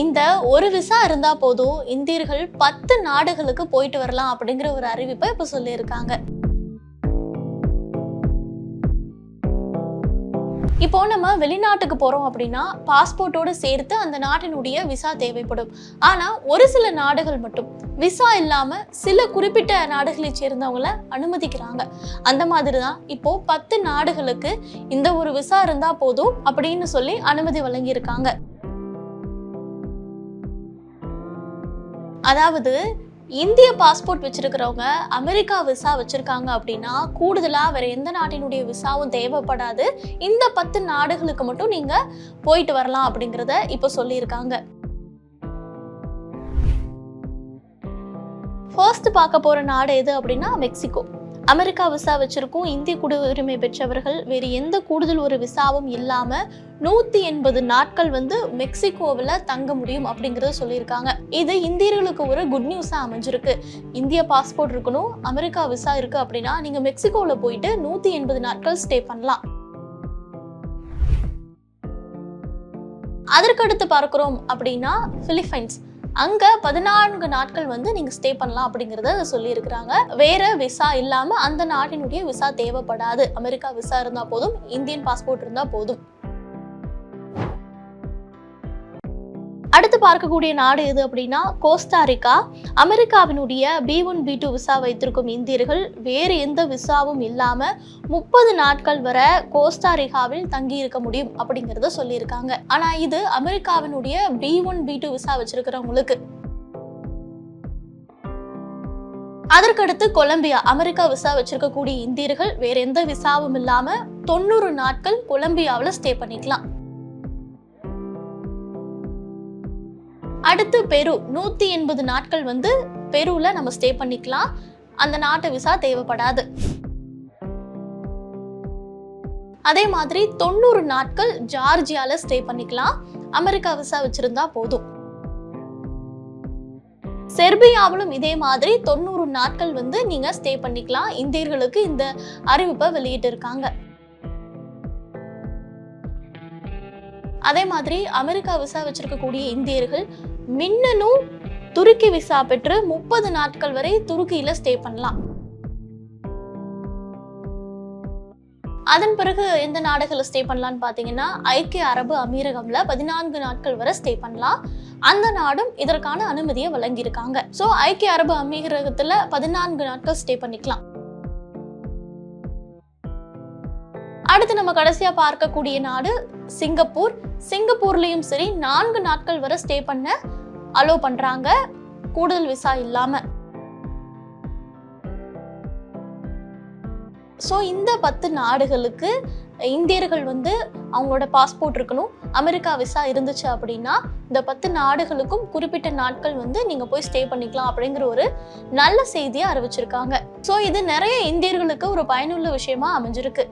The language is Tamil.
இந்த ஒரு விசா இருந்தா போதும் இந்தியர்கள் பத்து நாடுகளுக்கு போயிட்டு வரலாம் அப்படிங்கிற ஒரு அறிவிப்பை இப்ப சொல்லியிருக்காங்க. இப்போ நம்ம வெளிநாட்டுக்கு போறோம் அப்படின்னா பாஸ்போர்ட்டோட சேர்த்து அந்த நாட்டினுடைய விசா தேவைப்படும். ஆனா ஒரு சில நாடுகள் மட்டும் விசா இல்லாம சில குறிப்பிட்ட நாடுகளை சேர்ந்தவங்கள அனுமதிக்கிறாங்க. அந்த மாதிரி தான் இப்போ பத்து நாடுகளுக்கு இந்த ஒரு விசா இருந்தா போதும் அப்படின்னு சொல்லி அனுமதி வழங்கியிருக்காங்க. அதாவது இந்திய பாஸ்போர்ட் வச்சிருக்கிறவங்க அமெரிக்கா விசா வச்சிருக்காங்க அப்படின்னா கூடுதலாக வேற எந்த நாட்டினுடைய விசாவும் தேவைப்படாது. இந்த பத்து நாடுகளுக்கு மட்டும் நீங்க போயிட்டு வரலாம் அப்படிங்கிறத இப்போ சொல்லியிருக்காங்க. ஃபர்ஸ்ட் பார்க்க போற நாடு எது அப்படின்னா மெக்சிகோ. அமெரிக்கா விசா வச்சிருக்கும். இந்திய குடியுரிமை பெற்றவர்கள் வேறு எந்த கூடுதல் ஒரு விசாவும் இல்லாம நூத்தி எண்பது நாட்கள் வந்து மெக்சிகோவில் தங்க முடியும் அப்படிங்கறத சொல்லியிருக்காங்க. இது இந்தியர்களுக்கு ஒரு குட் நியூஸா அமைஞ்சிருக்கு. இந்திய பாஸ்போர்ட் இருக்கணும் அமெரிக்கா விசா இருக்கு அப்படின்னா நீங்க மெக்சிகோவில் போயிட்டு நூத்தி எண்பது நாட்கள் ஸ்டே பண்ணலாம். அதற்கடுத்து பார்க்குறோம் அப்படின்னா பிலிப்பைன்ஸ் அங்க பதினான்கு நாட்கள் வந்து நீங்க ஸ்டே பண்ணலாம் அப்படிங்கறத சொல்லியிருக்கிறாங்க. வேற விசா இல்லாம அந்த நாட்டினுடைய விசா தேவைப்படாது. அமெரிக்கா விசா இருந்தா போதும் இந்தியன் பாஸ்போர்ட் இருந்தா போதும். அடுத்து பார்க்கக்கூடிய நாடு எது அப்படின்னா கோஸ்டாரிக்கா அமெரிக்காவினுடைய B one B two visa வைத்திருக்கும் இந்தியர்கள் வேறு எந்த விசாவும் இல்லாமல் முப்பது நாட்கள் வரை கோஸ்டாரிகாவில் தங்கி இருக்க முடியும் அப்படிங்கிறத சொல்லியிருக்காங்க. ஆனால் இது அமெரிக்காவினுடைய B one B two visa வச்சிருக்கிறவங்களுக்கு. அதற்கடுத்து கொலம்பியா அமெரிக்கா விசா வச்சிருக்கக்கூடிய இந்தியர்கள் வேற எந்த விசாவும் இல்லாம தொண்ணூறு நாட்கள் கொலம்பியாவில் ஸ்டே பண்ணிக்கலாம். அடுத்து பெரு. நூத்தி எண்பது நாட்கள் வந்து பெருவில் நம்ம ஸ்டே பண்ணிக்கலாம். அந்த நாட்டு விசா தேவைப்படாது. அதே மாதிரி தொண்ணூறு நாட்கள் ஜார்ஜியால ஸ்டே பண்ணிக்கலாம். அமெரிக்கா விசா வச்சிருந்தா போதும். செர்பியாவிலும் இதே மாதிரி தொண்ணூறு நாட்கள் வந்து நீங்க ஸ்டே பண்ணிக்கலாம். இந்தியர்களுக்கு இந்த அறிவிப்பை வெளியிட்டு இருக்காங்க. அதே மாதிரி அமெரிக்கா விசா வச்சிருக்கக்கூடிய இந்தியர்கள் மின்னணு துருக்கி விசா பெற்று முப்பது நாட்கள் வரை துருக்கியில ஸ்டே பண்ணலாம். அதன் பிறகு எந்த நாடுகளில் ஸ்டே பண்ணலாம்னு பார்த்தீங்கன்னா ஐக்கிய அரபு அமீரகம்ல பதினான்கு நாட்கள் வரை ஸ்டே பண்ணலாம். அந்த நாடும் இதற்கான அனுமதியை வழங்கியிருக்காங்க. ஸோ ஐக்கிய அரபு அமீரகத்துல பதினான்கு நாட்கள் ஸ்டே பண்ணிக்கலாம். அடுத்து நம்ம கடைசியா பார்க்கக்கூடிய நாடு சிங்கப்பூர். சிங்கப்பூர்லயும் சரி நான்கு நாட்கள் வரை ஸ்டே பண்ண அலோ பண்றாங்க. கூடுதல் விசா இல்லாம. ஸோ இந்த பத்து நாடுகளுக்கு இந்தியர்கள் வந்து அவங்களோட பாஸ்போர்ட் இருக்கணும். அமெரிக்கா விசா இருந்துச்சு அப்படின்னா இந்த பத்து நாடுகளுக்கும் குறிப்பிட்ட நாட்கள் வந்து நீங்கள் போய் ஸ்டே பண்ணிக்கலாம் அப்படிங்கிற ஒரு நல்ல செய்தியை அறிவிச்சிருக்காங்க. ஸோ இது நிறைய இந்தியர்களுக்கு ஒரு பயனுள்ள விஷயமா அமைஞ்சிருக்கு.